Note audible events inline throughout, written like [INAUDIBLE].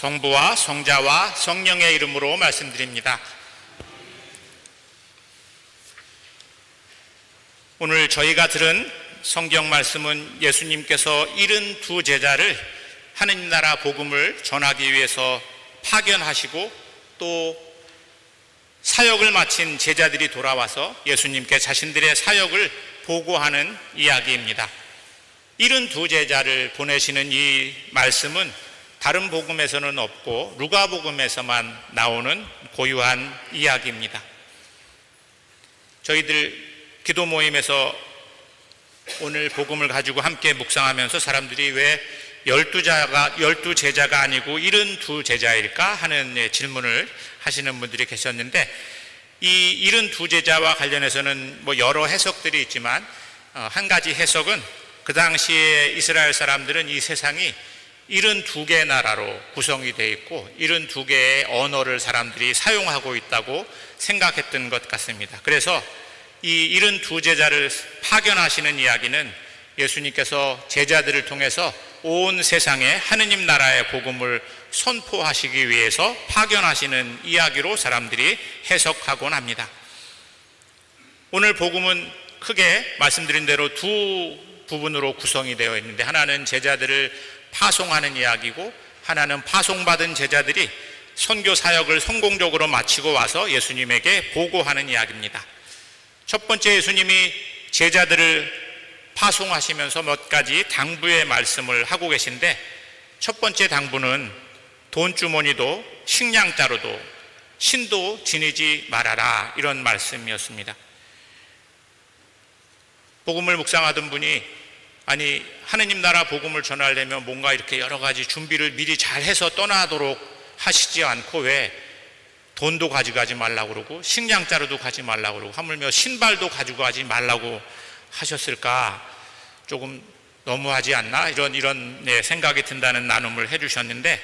성부와 성자와 성령의 이름으로 말씀드립니다. 오늘 저희가 들은 성경 말씀은 예수님께서 72 제자를 하느님 나라 복음을 전하기 위해서 파견하시고 또 사역을 마친 제자들이 돌아와서 예수님께 자신들의 사역을 보고하는 이야기입니다. 72 제자를 보내시는 이 말씀은 다른 복음에서는 없고 루가 복음에서만 나오는 고유한 이야기입니다. 저희들 기도 모임에서 오늘 복음을 가지고 함께 묵상하면서 사람들이 왜 열두 자가 열두 제자가 아니고 일흔 두 제자일까 하는 예, 질문을 하시는 분들이 계셨는데 이 일흔 두 제자와 관련해서는 뭐 여러 해석들이 있지만 어, 한 가지 해석은 그 당시에 이스라엘 사람들은 이 세상이 72개 나라로 구성이 되어 있고 72개의 언어를 사람들이 사용하고 있다고 생각했던 것 같습니다. 그래서 이 72제자를 파견하시는 이야기는 예수님께서 제자들을 통해서 온 세상에 하느님 나라의 복음을 선포하시기 위해서 파견하시는 이야기로 사람들이 해석하곤 합니다. 오늘 복음은 크게 말씀드린 대로 두 부분으로 구성이 되어 있는데 하나는 제자들을 파송하는 이야기고 하나는 파송받은 제자들이 선교 사역을 성공적으로 마치고 와서 예수님에게 보고하는 이야기입니다. 첫 번째 예수님이 제자들을 파송하시면서 몇 가지 당부의 말씀을 하고 계신데 첫 번째 당부는 돈주머니도 식량자로도 신도 지니지 말아라 이런 말씀이었습니다. 복음을 묵상하던 분이 아니 하느님 나라 복음을 전하려면 뭔가 이렇게 여러 가지 준비를 미리 잘 해서 떠나도록 하시지 않고 왜? 돈도 가져가지 말라고 그러고 식량자루도 가지 말라고 그러고 하물며 신발도 가지고 가지 말라고 하셨을까? 조금 너무하지 않나? 이런 이런 네, 생각이 든다는 나눔을 해주셨는데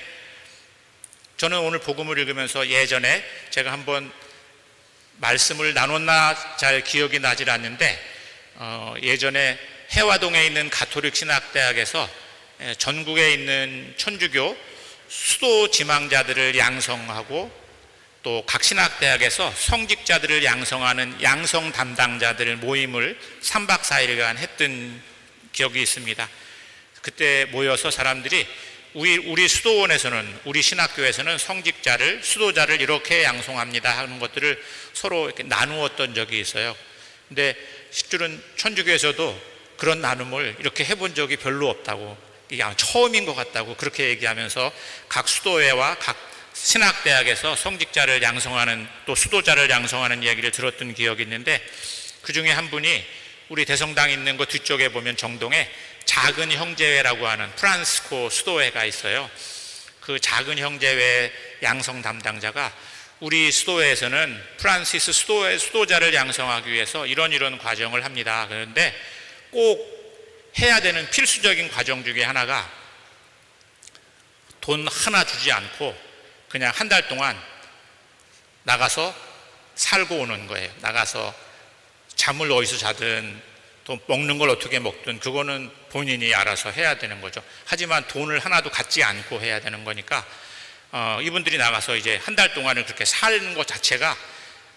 저는 오늘 복음을 읽으면서 예전에 제가 한번 말씀을 나눴나 잘 기억이 나질 않는데 어, 예전에 해화동에 있는 가톨릭 신학대학에서 예, 전국에 있는 천주교 수도 지망자들을 양성하고 또 각 신학대학에서 성직자들을 양성하는 양성 담당자들 모임을 3박 4일간 했던 기억이 있습니다. 그때 모여서 사람들이 우리, 우리 수도원에서는 우리 신학교에서는 성직자를 수도자를 이렇게 양성합니다 하는 것들을 서로 이렇게 나누었던 적이 있어요. 근데 실줄은 천주교에서도 그런 나눔을 이렇게 해본 적이 별로 없다고 이게 처음인 것 같다고 그렇게 얘기하면서 각 수도회와 각 신학대학에서 성직자를 양성하는 또 수도자를 양성하는 이야기를 들었던 기억이 있는데 그 중에 한 분이 우리 대성당 있는 거 뒤쪽에 보면 정동에 작은 형제회라고 하는 프란스코 수도회가 있어요. 그 작은 형제회 양성 담당자가 우리 수도회에서는 프란시스 수도회 수도자를 양성하기 위해서 이런 이런 과정을 합니다. 그런데 꼭 해야 되는 필수적인 과정 중에 하나가 돈 하나 주지 않고 그냥 한 달 동안 나가서 살고 오는 거예요. 나가서 잠을 어디서 자든 또 먹는 걸 어떻게 먹든 그거는 본인이 알아서 해야 되는 거죠. 하지만 돈을 하나도 갖지 않고 해야 되는 거니까 어, 이분들이 나가서 이제 한 달 동안을 그렇게 사는 것 자체가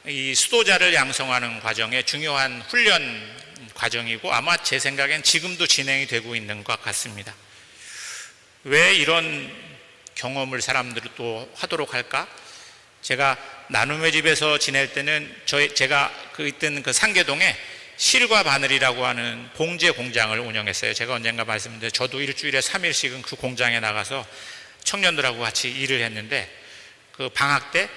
이 수도자를 양성하는 과정에 중요한 훈련 과정이고 아마 제 생각엔 지금도 진행이 되고 있는 것 같습니다. 왜 이런 경험을 사람들이 또 하도록 할까? 제가 나눔의 집에서 지낼 때는 저희 제가 그 있던 그 상계동에 실과 바늘이라고 하는 봉제 공장을 운영했어요. 제가 언젠가 말씀드렸는데 저도 일주일에 3일씩은 그 공장에 나가서 청년들하고 같이 일을 했는데 그 방학 때 어,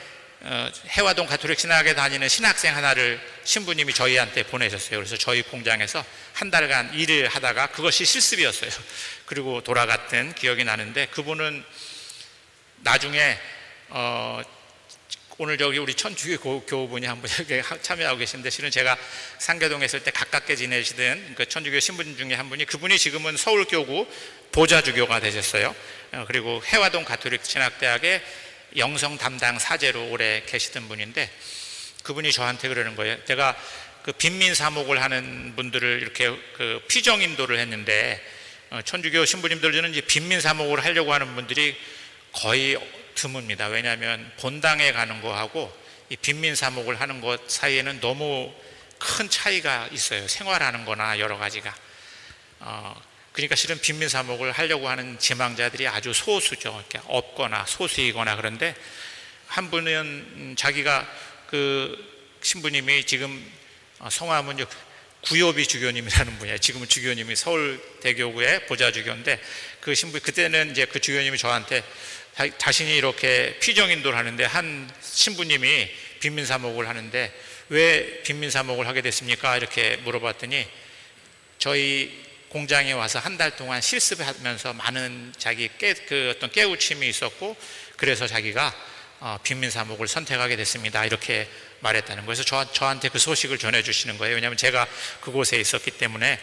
해화동 가톨릭 신학에 다니는 신학생 하나를 신부님이 저희한테 보내셨어요. 그래서 저희 공장에서 한 달간 일을 하다가 그것이 실습이었어요. [LAUGHS] 그리고 돌아갔던 기억이 나는데 그분은 나중에 어, 오늘 저기 우리 천주교 교우분이 한분 여기 참여하고 계신데 실은 제가 상계동에 있을 때 가깝게 지내시던 그 천주교 신분 중에 한 분이 그분이 지금은 서울교구 보좌주교가 되셨어요. 어, 그리고 해화동 가톨릭 신학대학의 영성 담당 사제로 오래 계시던 분인데 그분이 저한테 그러는 거예요. 제가 그 빈민 사목을 하는 분들을 이렇게 그 피정 인도를 했는데 어, 천주교 신부님들 은 이제 빈민 사목을 하려고 하는 분들이 거의 드뭅니다. 왜냐하면 본당에 가는 거하고 이 빈민 사목을 하는 것 사이에는 너무 큰 차이가 있어요. 생활하는 거나 여러 가지가. 어, 그러니까 실은 빈민 사목을 하려고 하는 지망자들이 아주 소수죠. 이렇게 없거나 소수이거나 그런데 한 분은 음, 자기가 그 신부님이 지금 어, 성함은 구요비 주교님이라는 분이에요. 지금은 주교님이 서울대교구의 보좌주교인데 그 신부 그때는 이제 그 주교님이 저한테 자, 자신이 이렇게 피정인도를 하는데 한 신부님이 빈민 사목을 하는데 왜 빈민 사목을 하게 됐습니까? 이렇게 물어봤더니 저희 공장에 와서 한 달 동안 실습하면서 많은 자기 깨, 그 어떤 깨우침이 있었고 그래서 자기가 어, 빈민 사목을 선택하게 됐습니다. 이렇게 말했다는 거예요. 그래서 저, 저한테 그 소식을 전해주시는 거예요. 왜냐하면 제가 그곳에 있었기 때문에.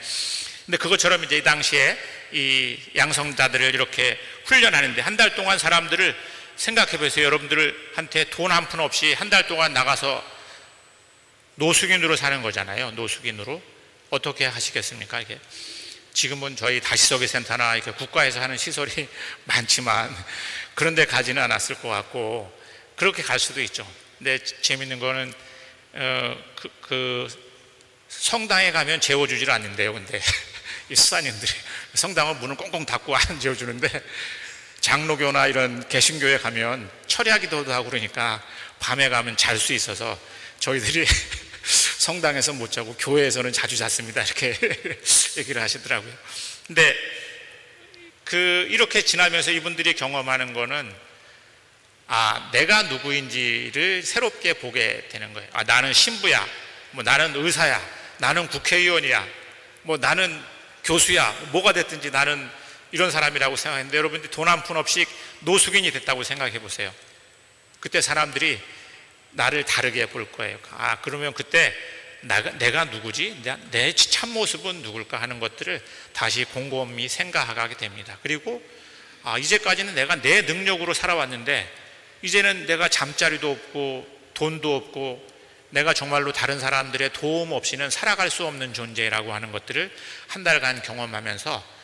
근데 그것처럼 이제 이 당시에 이 양성자들을 이렇게 훈련하는데 한 달 동안 사람들을 생각해 보세요. 여러분들한테 돈 한 푼 없이 한 달 동안 나가서 노숙인으로 사는 거잖아요. 노숙인으로. 어떻게 하시겠습니까? 이게. 지금은 저희 다시서기 센터나 이렇게 국가에서 하는 시설이 [LAUGHS] 많지만 그런데 가지는 않았을 것 같고 그렇게 갈 수도 있죠. 근데 재밌는 거는 어, 그, 그 성당에 가면 재워주질 않는데요. 근데 [LAUGHS] 이 수사님들이 성당은 문을 꽁꽁 닫고 안 [LAUGHS] 재워주는데 장로교나 이런 개신교에 가면 철야기도도 하고 그러니까 밤에 가면 잘 수 있어서 저희들이 성당에서 못 자고 교회에서는 자주 잤습니다. 이렇게 [LAUGHS] 얘기를 하시더라고요. 근데 그 이렇게 지나면서 이분들이 경험하는 거는 아, 내가 누구인지를 새롭게 보게 되는 거예요. 아, 나는 신부야. 뭐 나는 의사야. 나는 국회의원이야. 뭐 나는 교수야. 뭐가 됐든지 나는 이런 사람이라고 생각했는데 여러분들이 돈한 푼 없이 노숙인이 됐다고 생각해 보세요. 그때 사람들이 나를 다르게 볼 거예요. 아, 그러면 그때 나가, 내가 누구지? 내 참모습은 누굴까 하는 것들을 다시 곰곰이 생각하게 됩니다. 그리고 아, 이제까지는 내가 내 능력으로 살아왔는데 이제는 내가 잠자리도 없고 돈도 없고 내가 정말로 다른 사람들의 도움 없이는 살아갈 수 없는 존재라고 하는 것들을 한 달간 경험하면서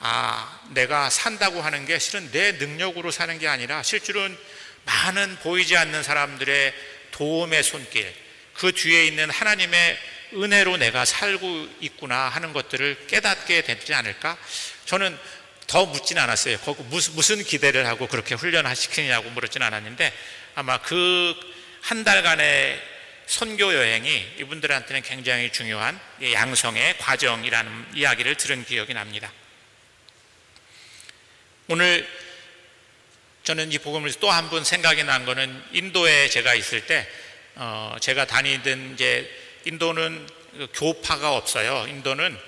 아, 내가 산다고 하는 게 실은 내 능력으로 사는 게 아니라 실제로는 많은 보이지 않는 사람들의 도움의 손길, 그 뒤에 있는 하나님의 은혜로 내가 살고 있구나 하는 것들을 깨닫게 되지 않을까? 저는 더 묻지는 않았어요. 무슨, 무슨 기대를 하고 그렇게 훈련시키냐고 물었지는 않았는데 아마 그 한 달간의 선교 여행이 이분들한테는 굉장히 중요한 양성의 과정이라는 이야기를 들은 기억이 납니다. 오늘 저는 이 복음을 또 한 번 생각이 난 거는 인도에 제가 있을 때 어, 제가 다니던 이제 인도는 교파가 없어요. 인도는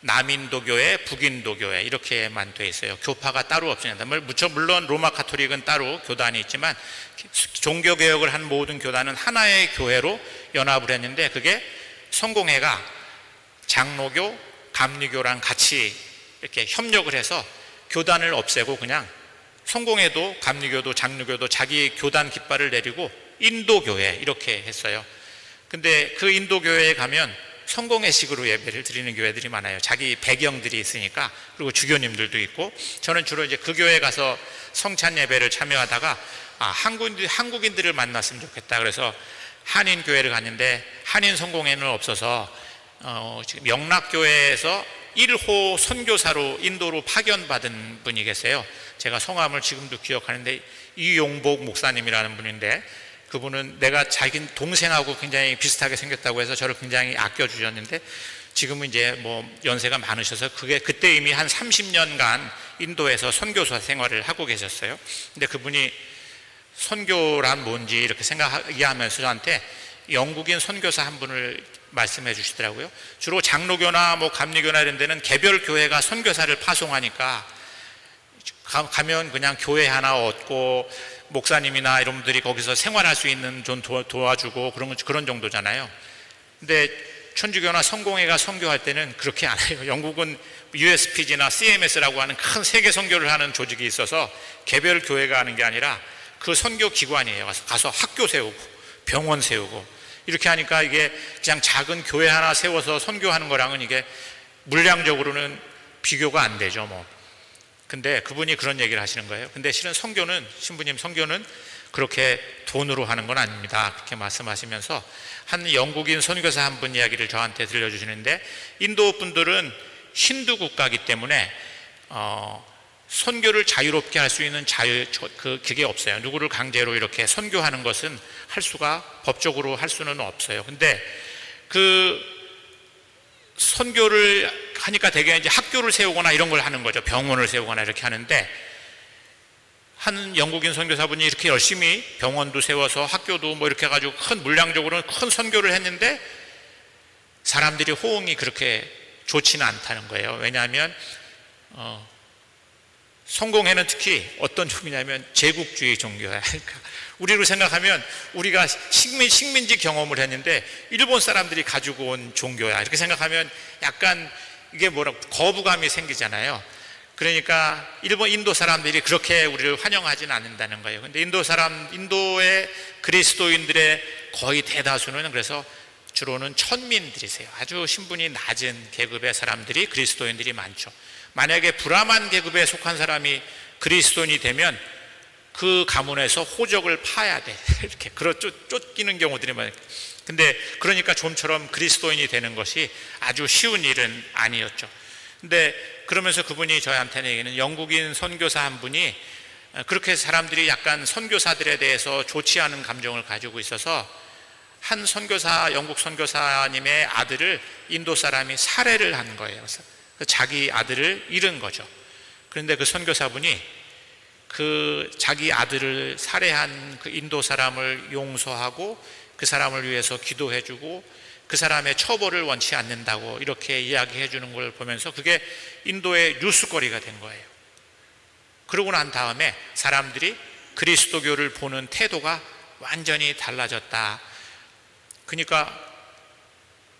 남인도교회, 북인도교회 이렇게만 돼 있어요. 교파가 따로 없습니다. 물론 로마 카톨릭은 따로 교단이 있지만 종교 개혁을 한 모든 교단은 하나의 교회로 연합을 했는데 그게 성공회가 장로교, 감리교랑 같이 이렇게 협력을 해서 교단을 없애고 그냥 성공회도 감리교도 장로교도 자기 교단 깃발을 내리고 인도교회 이렇게 했어요. 근데 그 인도교회에 가면 성공회식으로 예배를 드리는 교회들이 많아요. 자기 배경들이 있으니까 그리고 주교님들도 있고 저는 주로 이제 그 교회 가서 성찬 예배를 참여하다가 아, 한국인들, 한국인들을 만났으면 좋겠다. 그래서 한인 교회를 갔는데 한인 성공회는 없어서 어, 지금 영락교회에서 1호 선교사로 인도로 파견받은 분이 계세요. 제가 성함을 지금도 기억하는데 이용복 목사님이라는 분인데 그분은 내가 자기 동생하고 굉장히 비슷하게 생겼다고 해서 저를 굉장히 아껴주셨는데 지금은 이제 뭐 연세가 많으셔서 그게 그때 이미 한 30년간 인도에서 선교사 생활을 하고 계셨어요. 근데 그분이 선교란 뭔지 이렇게 생각하면서 저한테 영국인 선교사 한 분을 말씀해 주시더라고요. 주로 장로교나 뭐 감리교나 이런 데는 개별 교회가 선교사를 파송하니까 가면 그냥 교회 하나 얻고 목사님이나 이런 분들이 거기서 생활할 수 있는 좀 도와 주고 그런 그런 정도잖아요. 근데 천주교나 성공회가 선교할 때는 그렇게 안 해요. 영국은 USPG나 CMS라고 하는 큰 세계 선교를 하는 조직이 있어서 개별 교회가 하는 게 아니라 그 선교 기관이에요. 가서, 가서 학교 세우고 병원 세우고 이렇게 하니까 이게 그냥 작은 교회 하나 세워서 선교하는 거랑은 이게 물량적으로는 비교가 안 되죠. 뭐 근데 그분이 그런 얘기를 하시는 거예요. 근데 실은 선교는 신부님 선교는 그렇게 돈으로 하는 건 아닙니다. 그렇게 말씀하시면서 한 영국인 선교사 한 분 이야기를 저한테 들려주시는데 인도 분들은 힌두 국가이기 때문에 어, 선교를 자유롭게 할 수 있는 자유 저- 그 그게 없어요. 누구를 강제로 이렇게 선교하는 것은 할 수가 법적으로 할 수는 없어요. 근데 그 선교를 하니까 대개 이제 학교를 세우거나 이런 걸 하는 거죠. 병원을 세우거나 이렇게 하는데 한 영국인 선교사분이 이렇게 열심히 병원도 세워서 학교도 뭐 이렇게 해가지고 큰 물량적으로는 큰 선교를 했는데 사람들이 호응이 그렇게 좋지는 않다는 거예요. 왜냐하면 어, 성공회는 특히 어떤 종이냐면 제국주의 종교야. [LAUGHS] 그러니까 우리로 생각하면 우리가 식민, 식민지 경험을 했는데 일본 사람들이 가지고 온 종교야. 이렇게 생각하면 약간 이게 뭐라 거부감이 생기잖아요. 그러니까 일본 인도 사람들이 그렇게 우리를 환영하지는 않는다는 거예요. 근데 인도 사람 인도의 그리스도인들의 거의 대다수는 그래서 주로는 천민들이세요. 아주 신분이 낮은 계급의 사람들이 그리스도인들이 많죠. 만약에 브라만 계급에 속한 사람이 그리스도인이 되면 그 가문에서 호적을 파야 돼. [LAUGHS] 이렇게 쫓, 쫓기는 경우들이 많아요. 근데 그러니까 좀처럼 그리스도인이 되는 것이 아주 쉬운 일은 아니었죠. 근데 그러면서 그분이 저한테는 얘기는 영국인 선교사 한 분이 그렇게 사람들이 약간 선교사들에 대해서 좋지 않은 감정을 가지고 있어서 한 선교사 영국 선교사님의 아들을 인도 사람이 살해를 한 거예요. 그래서 자기 아들을 잃은 거죠. 그런데 그 선교사분이 그 자기 아들을 살해한 그 인도 사람을 용서하고 그 사람을 위해서 기도해주고 그 사람의 처벌을 원치 않는다고 이렇게 이야기해 주는 걸 보면서 그게 인도의 뉴스거리가 된 거예요. 그러고 난 다음에 사람들이 그리스도교를 보는 태도가 완전히 달라졌다. 그러니까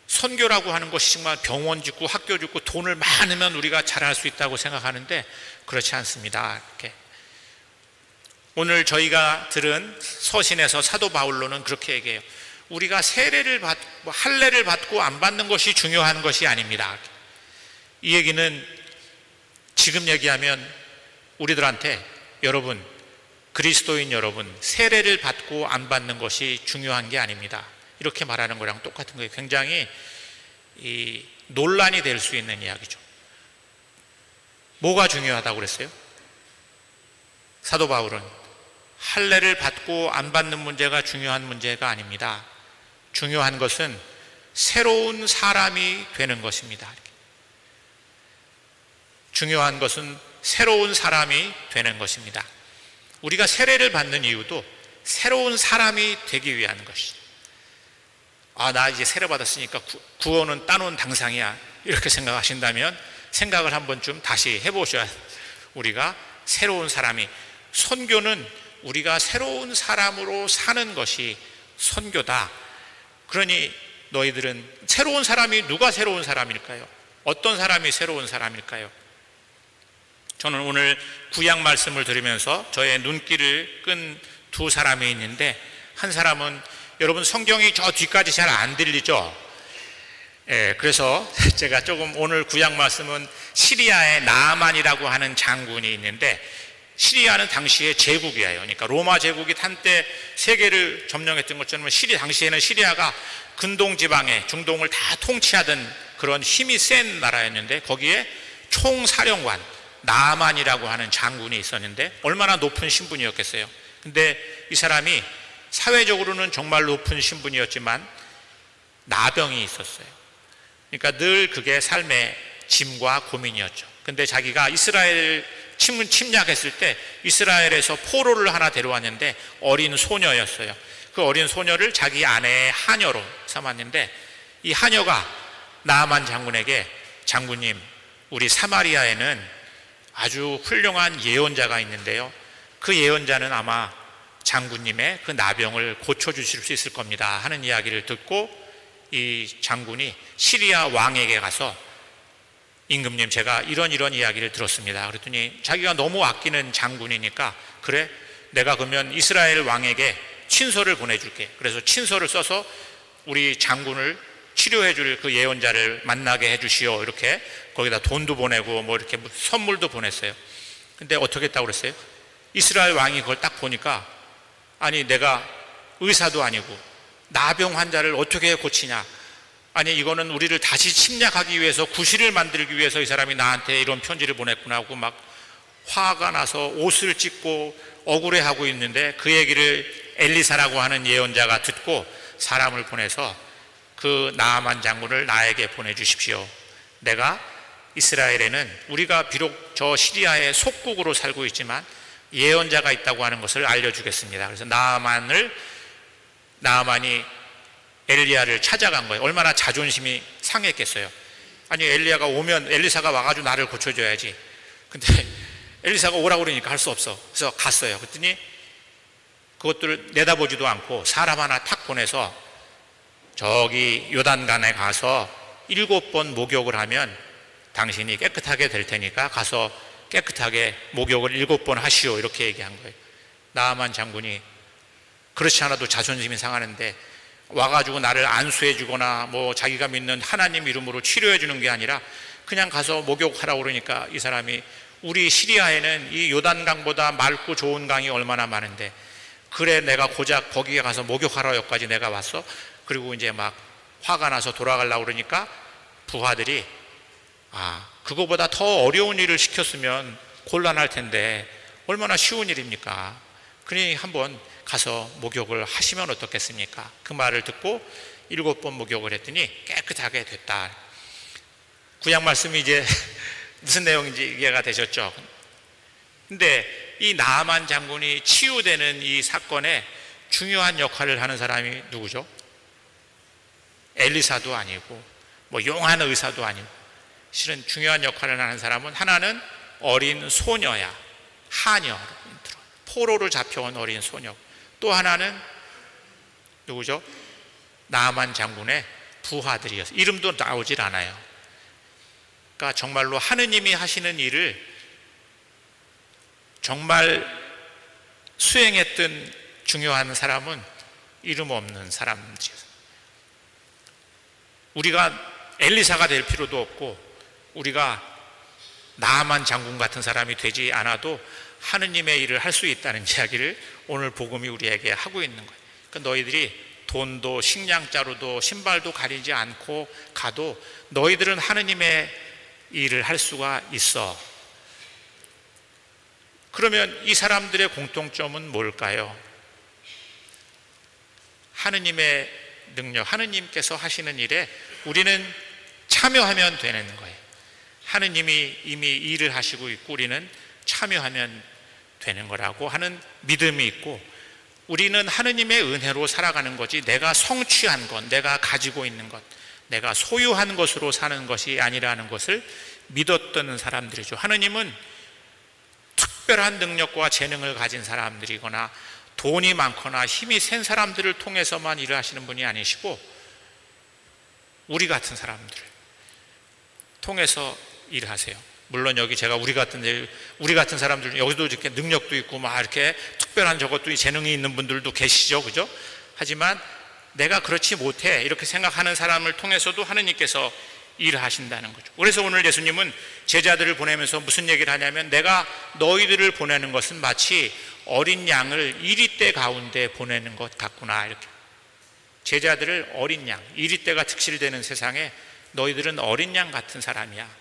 선교라고 하는 것이 정말 병원 짓고 학교 짓고 돈을 많으면 우리가 잘할 수 있다고 생각하는데 그렇지 않습니다. 이렇게. 오늘 저희가 들은 서신에서 사도 바울로는 그렇게 얘기해요. 우리가 세례를 받고 뭐 할례를 받고 안 받는 것이 중요한 것이 아닙니다. 이 얘기는 지금 얘기하면 우리들한테 여러분 그리스도인 여러분 세례를 받고 안 받는 것이 중요한 게 아닙니다. 이렇게 말하는 거랑 똑같은 거예요. 굉장히 이 논란이 될 수 있는 이야기죠. 뭐가 중요하다고 그랬어요? 사도 바울은 할례를 받고 안 받는 문제가 중요한 문제가 아닙니다. 중요한 것은 새로운 사람이 되는 것입니다. 중요한 것은 새로운 사람이 되는 것입니다. 우리가 세례를 받는 이유도 새로운 사람이 되기 위한 것이죠. 아, 나 이제 세례 받았으니까 구원은 따놓은 당상이야. 이렇게 생각하신다면 생각을 한 번쯤 다시 해보셔야 우리가 새로운 사람이 선교는 우리가 새로운 사람으로 사는 것이 선교다. 그러니 너희들은 새로운 사람이 누가 새로운 사람일까요? 어떤 사람이 새로운 사람일까요? 저는 오늘 구약 말씀을 들으면서 저의 눈길을 끈 두 사람이 있는데 한 사람은 여러분 성경이 저 뒤까지 잘 안 들리죠? 예, 그래서 [LAUGHS] 제가 조금 오늘 구약 말씀은 시리아의 나만이라고 하는 장군이 있는데 시리아는 당시의 제국이에요. 그러니까 로마 제국이 한때 세계를 점령했던 것처럼 시리 당시에는 시리아가 근동 지방에 중동을 다 통치하던 그런 힘이 센 나라였는데 거기에 총사령관 나만이라고 하는 장군이 있었는데 얼마나 높은 신분이었겠어요. 근데 이 사람이 사회적으로는 정말 높은 신분이었지만 나병이 있었어요. 그러니까 늘 그게 삶의 짐과 고민이었죠. 근데 자기가 이스라엘 침, 침략했을 때 이스라엘에서 포로를 하나 데려왔는데 어린 소녀였어요. 그 어린 소녀를 자기 아내의 하녀로 삼았는데 이 하녀가 나만 장군에게 장군님, 우리 사마리아에는 아주 훌륭한 예언자가 있는데요. 그 예언자는 아마 장군님의 그 나병을 고쳐주실 수 있을 겁니다. 하는 이야기를 듣고 이 장군이 시리아 왕에게 가서 임금님 제가 이런 이런 이야기를 들었습니다. 그랬더니 자기가 너무 아끼는 장군이니까 그래 내가 그러면 이스라엘 왕에게 친서를 보내줄게. 그래서 친서를 써서 우리 장군을 치료해 줄 그 예언자를 만나게 해 주시오. 이렇게 거기다 돈도 보내고 뭐 이렇게 선물도 보냈어요. 근데 어떻게 했다고 그랬어요? 이스라엘 왕이 그걸 딱 보니까 아니 내가 의사도 아니고 나병 환자를 어떻게 고치냐 아니 이거는 우리를 다시 침략하기 위해서 구실을 만들기 위해서 이 사람이 나한테 이런 편지를 보냈구나 하고 막 화가 나서 옷을 찢고 억울해하고 있는데 그 얘기를 엘리사라고 하는 예언자가 듣고 사람을 보내서 그 나아만 장군을 나에게 보내주십시오. 내가 이스라엘에는 우리가 비록 저 시리아의 속국으로 살고 있지만 예언자가 있다고 하는 것을 알려주겠습니다. 그래서 나아만을 나아만이 엘리야를 찾아간 거예요. 얼마나 자존심이 상했겠어요. 아니 엘리야가 오면 엘리사가 와가지고 나를 고쳐줘야지. 근데 [LAUGHS] 엘리사가 오라고 그러니까 할 수 없어. 그래서 갔어요. 그랬더니 그것들을 내다보지도 않고 사람 하나 탁 보내서 저기 요단간에 가서 일곱 번 목욕을 하면 당신이 깨끗하게 될 테니까 가서 깨끗하게 목욕을 일곱 번 하시오 이렇게 얘기한 거예요. 나아만 장군이 그렇지 않아도 자존심이 상하는데 와가지고 나를 안수해 주거나 뭐 자기가 믿는 하나님 이름으로 치료해 주는 게 아니라 그냥 가서 목욕하라고 그러니까 이 사람이 우리 시리아에는 이 요단강보다 맑고 좋은 강이 얼마나 많은데 그래 내가 고작 거기에 가서 목욕하러 여기까지 내가 왔어? 그리고 이제 막 화가 나서 돌아가려고 그러니까 부하들이 아 그거보다 더 어려운 일을 시켰으면 곤란할 텐데 얼마나 쉬운 일입니까? 그러니 한번 가서 목욕을 하시면 어떻겠습니까? 그 말을 듣고 일곱 번 목욕을 했더니 깨끗하게 됐다. 구약 말씀이 이제 [LAUGHS] 무슨 내용인지 이해가 되셨죠? 근데 이 나만 장군이 치유되는 이 사건에 중요한 역할을 하는 사람이 누구죠? 엘리사도 아니고 뭐 용한 의사도 아니고 실은 중요한 역할을 하는 사람은 하나는 어린 소녀야. 하녀 포로를 잡혀온 어린 소녀 또 하나는 누구죠? 나만 장군의 부하들이었어요 이름도 나오질 않아요 그러니까 정말로 하느님이 하시는 일을 정말 수행했던 중요한 사람은 이름 없는 사람이죠. 우리가 엘리사가 될 필요도 없고 우리가 나만 장군 같은 사람이 되지 않아도 하느님의 일을 할 수 있다는 이야기를 오늘 복음이 우리에게 하고 있는 거예요. 그러니까 너희들이 돈도 식량자루도 신발도 가리지 않고 가도 너희들은 하느님의 일을 할 수가 있어. 그러면 이 사람들의 공통점은 뭘까요? 하느님의 능력, 하느님께서 하시는 일에 우리는 참여하면 되는 거예요. 하느님이 이미 일을 하시고 있고 우리는 참여하면 되는 거라고 하는 믿음이 있고 우리는 하느님의 은혜로 살아가는 거지 내가 성취한 것, 내가 가지고 있는 것, 내가 소유한 것으로 사는 것이 아니라는 것을 믿었던 사람들이죠. 하느님은 특별한 능력과 재능을 가진 사람들이거나 돈이 많거나 힘이 센 사람들을 통해서만 일을 하시는 분이 아니시고 우리 같은 사람들을 통해서 일하세요. 물론 여기 제가 우리 같은 일, 우리 같은 사람들 여기도 이렇게 능력도 있고 막 이렇게 특별한 저것도 재능이 있는 분들도 계시죠, 그죠? 하지만 내가 그렇지 못해 이렇게 생각하는 사람을 통해서도 하느님께서 일을 하신다는 거죠. 그래서 오늘 예수님은 제자들을 보내면서 무슨 얘기를 하냐면 내가 너희들을 보내는 것은 마치 어린 양을 이리대 가운데 보내는 것 같구나 이렇게. 제자들을 어린 양, 이리대가 특실되는 세상에 너희들은 어린 양 같은 사람이야.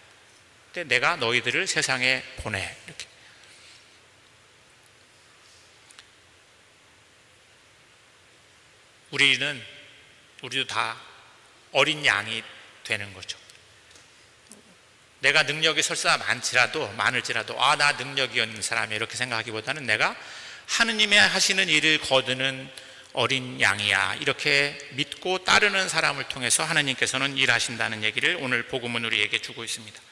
근데 내가 너희들을 세상에 보내 이렇게. 우리는 우리도 다 어린 양이 되는 거죠. 내가 능력이 설사 많지라도 많을지라도 아 나 능력이 없는 사람이 이렇게 생각하기보다는 내가 하느님의 하시는 일을 거두는 어린 양이야 이렇게 믿고 따르는 사람을 통해서 하나님께서는 일하신다는 얘기를 오늘 복음은 우리에게 주고 있습니다.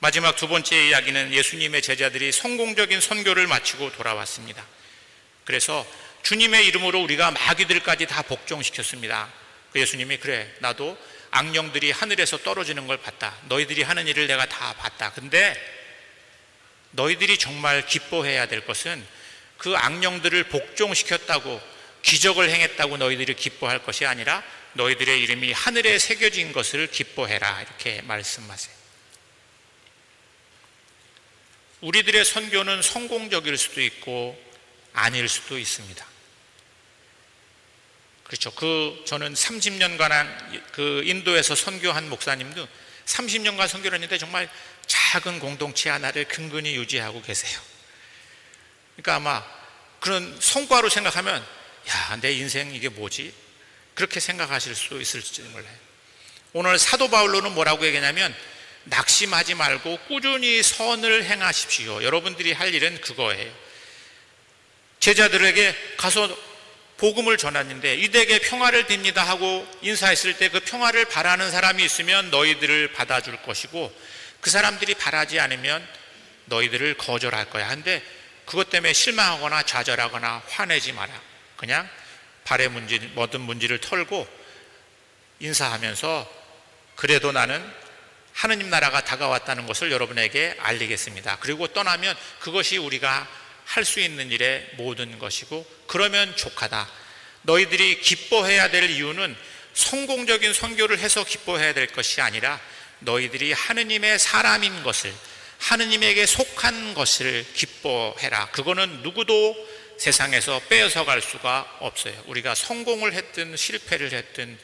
마지막 두 번째 이야기는 예수님의 제자들이 성공적인 선교를 마치고 돌아왔습니다. 그래서 주님의 이름으로 우리가 마귀들까지 다 복종시켰습니다. 그 예수님이 그래 나도 악령들이 하늘에서 떨어지는 걸 봤다. 너희들이 하는 일을 내가 다 봤다. 근데 너희들이 정말 기뻐해야 될 것은 그 악령들을 복종시켰다고 기적을 행했다고 너희들이 기뻐할 것이 아니라 너희들의 이름이 하늘에 새겨진 것을 기뻐해라. 이렇게 말씀하세요. 우리들의 선교는 성공적일 수도 있고 아닐 수도 있습니다. 그렇죠. 그 저는 30년간 그 인도에서 선교한 목사님도 30년간 선교를 했는데 정말 작은 공동체 하나를 근근히 유지하고 계세요. 그러니까 아마 그런 성과로 생각하면 야, 내 인생 이게 뭐지? 그렇게 생각하실 수 있을지 몰라요. 오늘 사도 바울로는 뭐라고 얘기냐면 낙심하지 말고 꾸준히 선을 행하십시오. 여러분들이 할 일은 그거예요. 제자들에게 가서 복음을 전했는데 이들에게 평화를 빕니다 하고 인사했을 때 그 평화를 바라는 사람이 있으면 너희들을 받아줄 것이고 그 사람들이 바라지 않으면 너희들을 거절할 거야. 근데 그것 때문에 실망하거나 좌절하거나 화내지 마라. 그냥 발의 문제, 모든 문제를 털고 인사하면서 그래도 나는 하느님 나라가 다가왔다는 것을 여러분에게 알리겠습니다. 그리고 떠나면 그것이 우리가 할 수 있는 일의 모든 것이고 그러면 족하다. 너희들이 기뻐해야 될 이유는 성공적인 선교를 해서 기뻐해야 될 것이 아니라 너희들이 하느님의 사람인 것을 하느님에게 속한 것을 기뻐해라. 그거는 누구도 세상에서 빼앗아 갈 수가 없어요. 우리가 성공을 했든 실패를 했든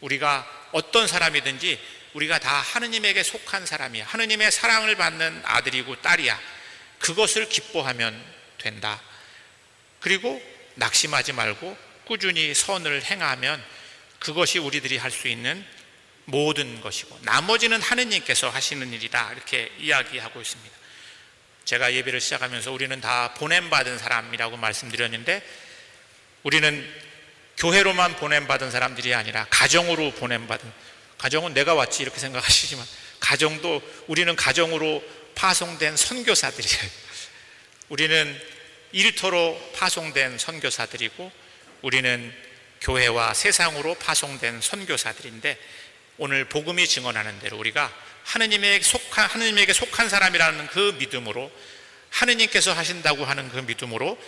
우리가 어떤 사람이든지 우리가 다 하느님에게 속한 사람이야. 하느님의 사랑을 받는 아들이고 딸이야. 그것을 기뻐하면 된다. 그리고 낙심하지 말고 꾸준히 선을 행하면 그것이 우리들이 할 수 있는 모든 것이고 나머지는 하느님께서 하시는 일이다. 이렇게 이야기하고 있습니다. 제가 예배를 시작하면서 우리는 다 보냄받은 사람이라고 말씀드렸는데 우리는 교회로만 보냄받은 사람들이 아니라 가정으로 보냄받은 가정은 내가 왔지 이렇게 생각하시지만 가정도 우리는 가정으로 파송된 선교사들이에요. 우리는 일터로 파송된 선교사들이고 우리는 교회와 세상으로 파송된 선교사들인데 오늘 복음이 증언하는 대로 우리가 하느님에게 속한 하느님에게 속한 사람이라는 그 믿음으로 하느님께서 하신다고 하는 그 믿음으로